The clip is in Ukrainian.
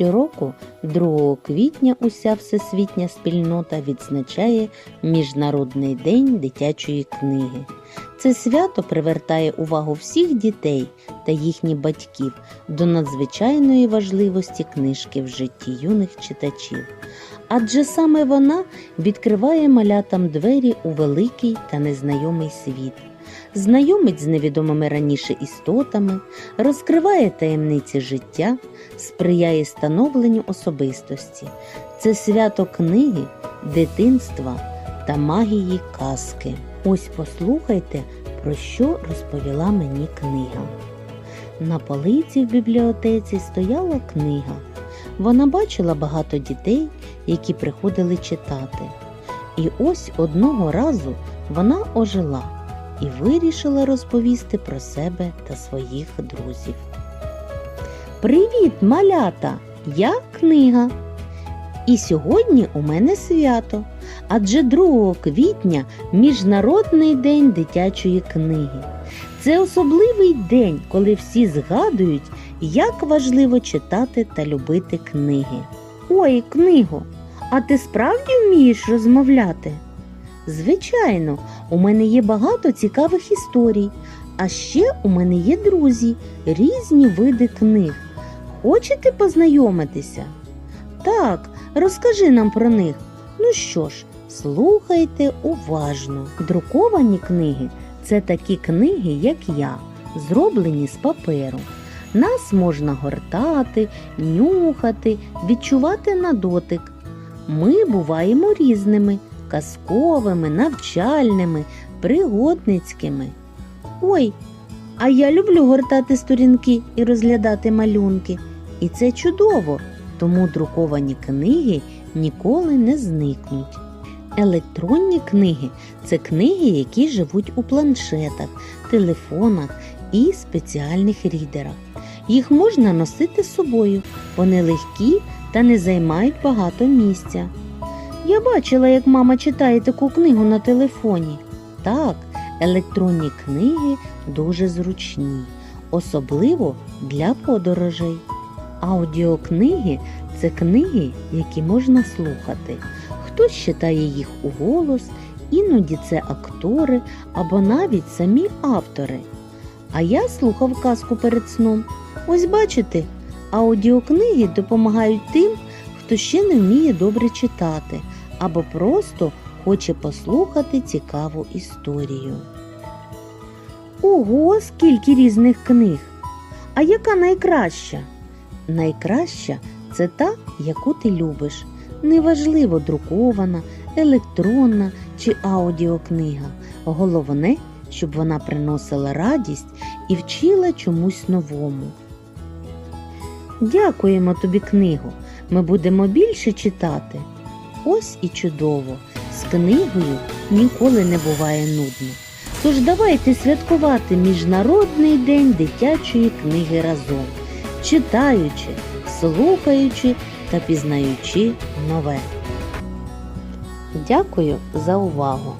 Щороку, 2 квітня, уся всесвітня спільнота відзначає Міжнародний день дитячої книги. Це свято привертає увагу всіх дітей та їхніх батьків до надзвичайної важливості книжки в житті юних читачів. Адже саме вона відкриває малятам двері у великий та незнайомий світ, знайомить з невідомими раніше істотами, розкриває таємниці життя, сприяє становленню особистості. Це свято книги, дитинства та магії казки. Ось послухайте, про що розповіла мені книга. На полиці в бібліотеці стояла книга. Вона бачила багато дітей, які приходили читати. І ось одного разу вона ожила і вирішила розповісти про себе та своїх друзів. Привіт, малята! Я книга. І сьогодні у мене свято, адже 2 квітня Міжнародний день дитячої книги. Це особливий день, коли всі згадують, як важливо читати та любити книги. Ой, книго, а ти справді вмієш розмовляти? Звичайно, у мене є багато цікавих історій, а ще у мене є друзі, різні види книг. Хочете познайомитися? Так, розкажи нам про них. Ну що ж, слухайте уважно. Друковані книги це такі книги, як я, зроблені з паперу. Нас можна гортати, нюхати, відчувати на дотик. Ми буваємо різними казковими, навчальними, пригодницькими. Ой, а я люблю гортати сторінки і розглядати малюнки. І це чудово, тому друковані книги ніколи не зникнуть. Електронні книги це книги, які живуть у планшетах, телефонах і спеціальних рідерах. Їх можна носити з собою, вони легкі та не займають багато місця. Я бачила, як мама читає таку книгу на телефоні. Так, електронні книги дуже зручні, особливо для подорожей. Аудіокниги це книги, які можна слухати. Хтось читає їх у голос, іноді це актори або навіть самі автори. А я слухав казку перед сном. Ось бачите, аудіокниги допомагають тим, хто ще не вміє добре читати або просто хоче послухати цікаву історію. Ого, скільки різних книг! А яка найкраща? Найкраща це та, яку ти любиш. Неважливо, друкована, електронна чи аудіокнига. Головне, щоб вона приносила радість і вчила чомусь новому. Дякуємо тобі, книгу. Ми будемо більше читати. Ось і чудово. З книгою ніколи не буває нудно. Тож давайте святкувати Міжнародний день дитячої книги разом, читаючи, слухаючи та пізнаючи нове. Дякую за увагу!